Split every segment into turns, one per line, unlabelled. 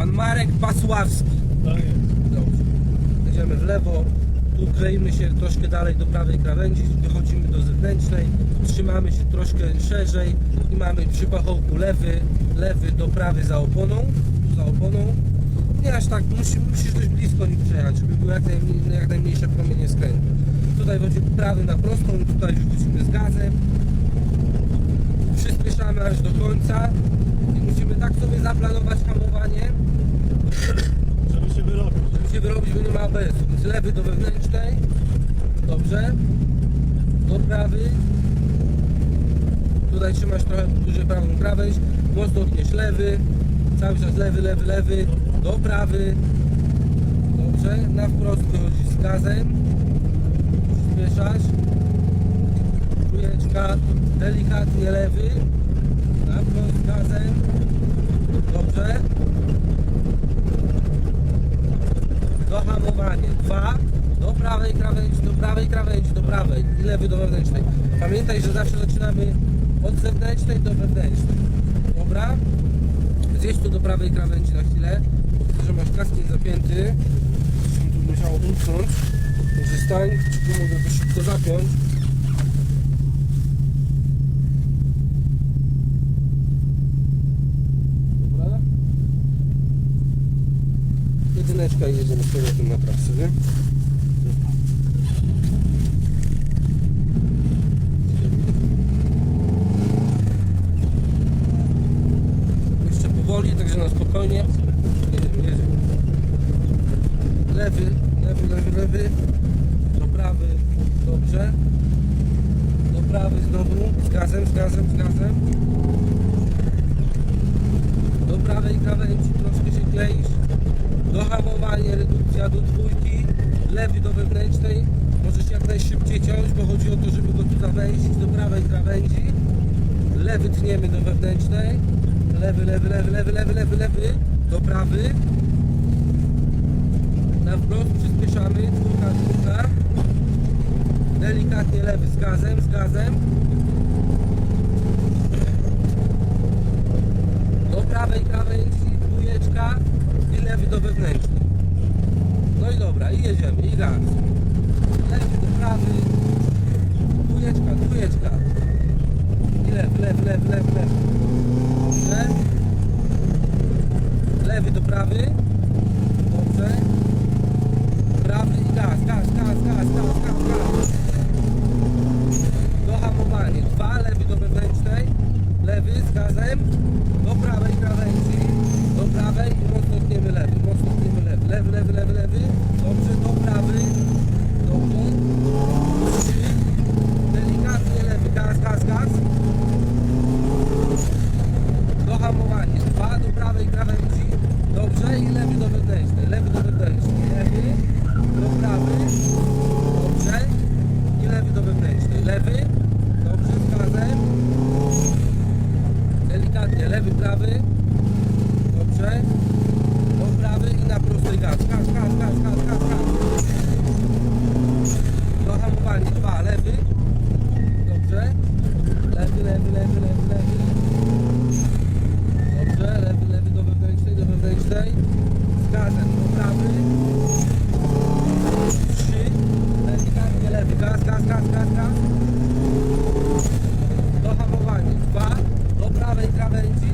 Pan Marek Pasławski.
Tak jest.
Dobrze. Jedziemy w lewo, tu kleimy się troszkę dalej do prawej krawędzi, dochodzimy do zewnętrznej, trzymamy się troszkę szerzej i mamy przy pachołku lewy, lewy do prawy za oponą, za oponą. Nie aż tak, musi, musisz dość blisko nim przejechać, żeby były jak, najmniej, jak najmniejsze promienie skrętu. Tutaj wchodzi prawy na prostą, tutaj wrócimy z gazem. Przyspieszamy aż do końca i musimy tak sobie zaplanować hamowanie,
Żeby się wyrobić.
żeby się wyrobić, bo nie ma ABS-u. Więc lewy do wewnętrznej. Dobrze. Do prawy. Tutaj trzymasz trochę dłużej prawą krawędź. Mocno gniesz lewy. Cały czas lewy, lewy, lewy. Do prawy. Dobrze. Na wprost wychodzisz z gazem. Przyspieszasz. Trójeczka. Delikatnie lewy. Gazem. Dobrze. dohamowanie. Dwa, do prawej krawędzi, do prawej krawędzi, do prawej i lewy do wewnętrznej. Pamiętaj, że zawsze zaczynamy od zewnętrznej do wewnętrznej. Dobra? Zjedź tu do prawej krawędzi na chwilę. bo Widzę, że masz kaskiem zapięty. Tu musiało utknąć. Także stań, czy tu szybko zapiąć. Dobra. Jedyneczka i jedziemy z powrotem na trasę, nie? Jeszcze powoli, także na spokojnie. Jedziemy, jedziemy. Lewy, lewy, lewy, lewy. Do prawy, dobrze. Do prawy znowu, z gazem, z gazem, z gazem. Do prawej krawędzi troszkę się kleisz. Dohamowanie, redukcja do dwójki, lewy do wewnętrznej. Możesz jak najszybciej ciąć, bo chodzi o to, żeby go tu zawęzić do prawej krawędzi. Lewy tniemy do wewnętrznej. Lewy, lewy, lewy, lewy, lewy, lewy, lewy. Do prawy. Na wprost przyspieszamy. Dwójka, dwójka. Delikatnie lewy z gazem, z gazem. Do prawej krawędzi, dwójeczka do wewnętrznej. No i dobra, i jedziemy, i gaz. Lewy do prawy, dwójeczka, dwójeczka. I lewy, lewy, lewy, lewy. Dobrze. Lewy do prawy. Dobrze. Prawy i gaz, gaz, gaz, gaz, gaz, gaz, gaz. Dohamowanie. Dwa, lewy do wewnętrznej. Lewy z gazem. Do prawej krawędzi. Do prawej i mocno tniemy lewy. Mocno tniemy lewy. Lewy, lewy, lewy, lewy. Dobrze, do prawy. Dobrze. Trzy. Delikatnie lewy. Gaz, gaz, gaz. Dohamowanie. Dwa do prawej krawędzi. Dobrze i lewy do wewnętrznej. Lewy do wewnętrznej. Lewy do prawy. Dobrze. I lewy do wewnętrznej. Lewy. Dobrze, z gazem. Delikatnie. Lewy, prawy. Dobrze. Do prawy i na prostej gaz. Gaz, gaz, gaz, gaz, gaz, gaz. Dohamowanie. Dwa. Lewy. Dobrze. Lewy, lewy, lewy, lewy, lewy. Dobrze, lewy, lewy do wewnętrznej, do wewnętrznej. Z gazem do prawy. Trzy. Delikatnie lewy. Gaz, gaz, gaz, gaz, gaz. Dohamowanie. Dwa. Do prawej krawędzi.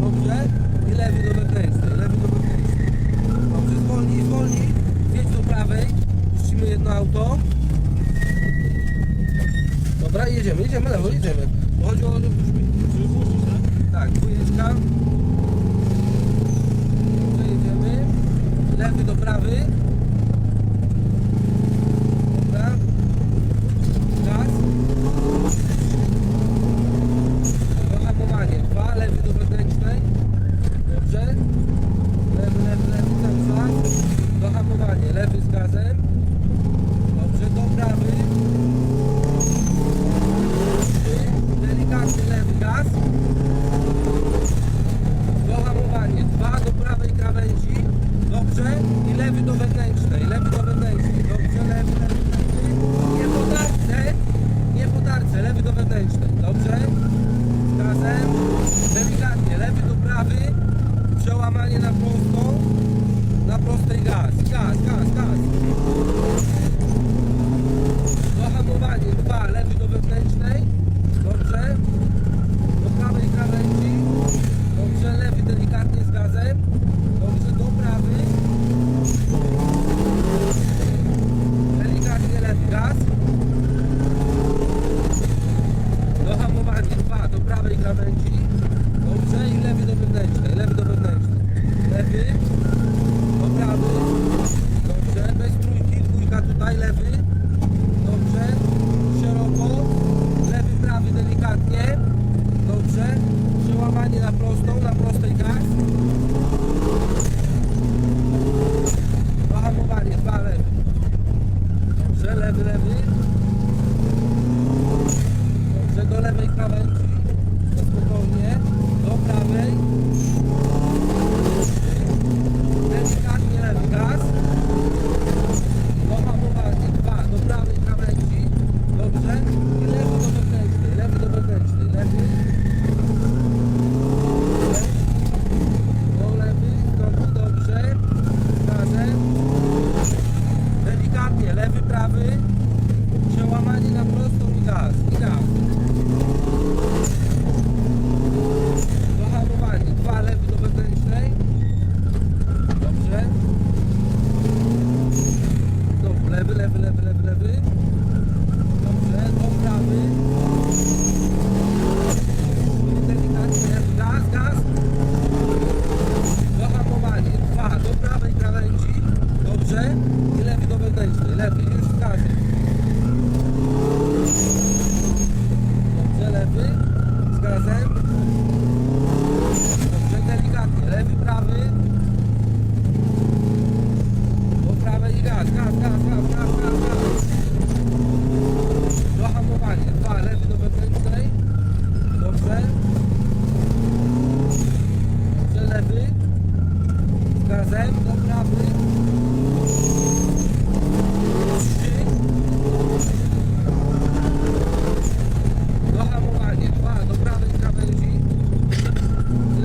Dobrze. I lewy do wewnętrznej. Lewy do wewnętrznej. Dobrze, zwolnij, zwolnij. Zjedź do prawej. Puścimy jedno auto. Dobra, jedziemy, jedziemy lewo, jedziemy. Bo chodzi o...
Tak?
Tak, dwójeczka. Dobrze, jedziemy. Lewy do prawy. gaz. Dohamowanie. Dwa do prawej krawędzi. Dobrze. I lewy do wewnętrznej. Lewy do wewnętrznej. Dobrze, lewy, lewy. Nie po tarce. Nie po tarce. Lewy do wewnętrznej. Dobrze. Z gazem. Delikatnie. Lewy do prawy. Przełamanie na prosto. Na prostej gaz. Gaz, gaz, gaz. Dohamowanie. Dwa. Lewy do wewnętrznej. Dobrze. carro e carro em Travels.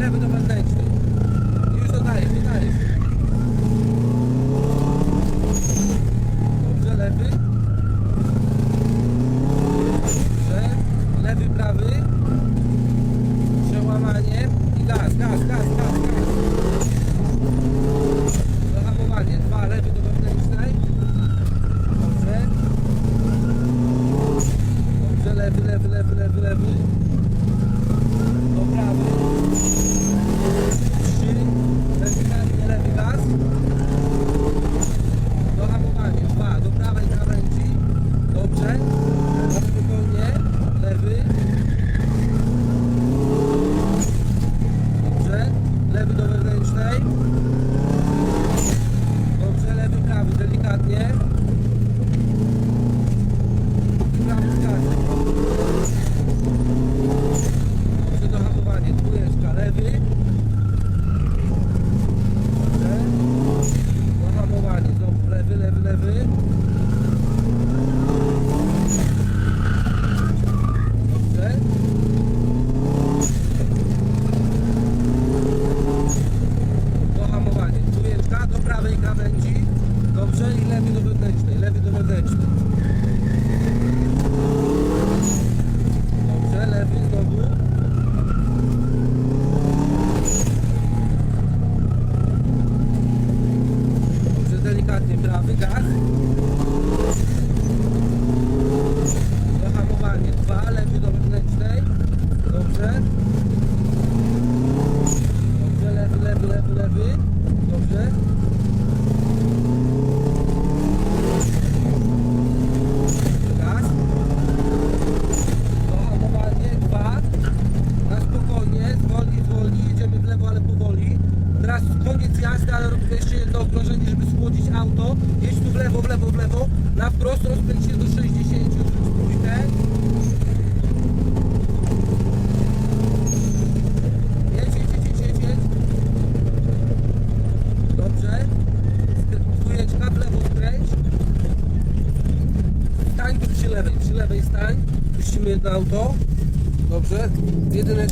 Never the one day. para navegar jedno auto. Dobrze. Jedyne